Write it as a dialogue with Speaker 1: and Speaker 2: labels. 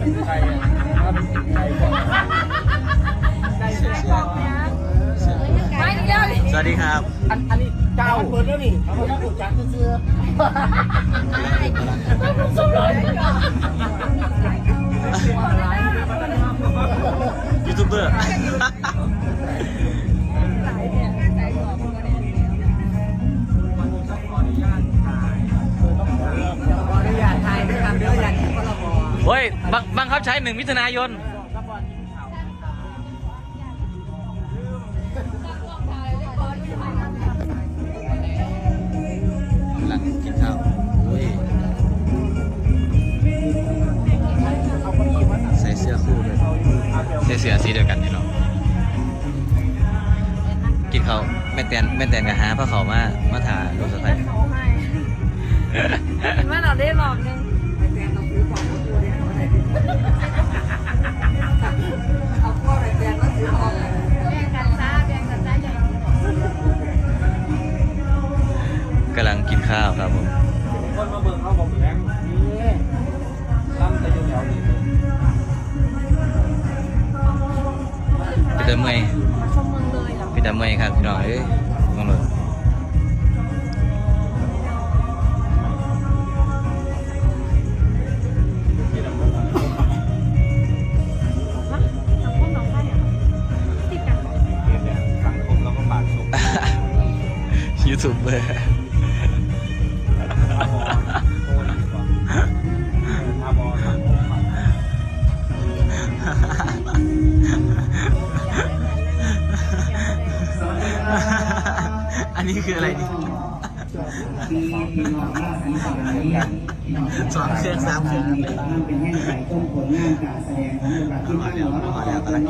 Speaker 1: เป็นใครอะถ้าเป็นใครก่อนได้เสื้อ
Speaker 2: ไม่ถึงแล้วดิ
Speaker 3: สวัสดีครับ
Speaker 1: อันอันนี้เจ้าเปิดแล้วนี่เขาจะถูกจักเสื้อ
Speaker 2: สุดเลย
Speaker 3: ยูทูบเบอร์ ฮ้ยบังบังคับใช้หนึ่งมิถุนายนหลังกินข้าวอุ้ยใส่เสื้อคู่ด้วยใส่เสื้อสีเดียวกันนี่เนาะกินข้าวแม่แตนแม่แตนกับหาพระเขามามาถ่ายรูปสไตล์
Speaker 2: เขาให้เห็นว่าเราำ
Speaker 3: ลังกินข้าวครับผม
Speaker 1: คนมาเบิ่งเขาบอกแรงนี่ตั้มแต่อยู่แถวนี้
Speaker 3: พี่ตาเมอย
Speaker 2: มาชมเมืองเลยเหรอ
Speaker 3: พี่ตาเมอยครับพี่น้องเอ้ยมองเลย
Speaker 2: ฮะทำพวก อัน
Speaker 1: นี้คื
Speaker 3: ออะไรนี่สองเครื่องสามเครื่อง
Speaker 4: เป็นแห่งใจต้นผลง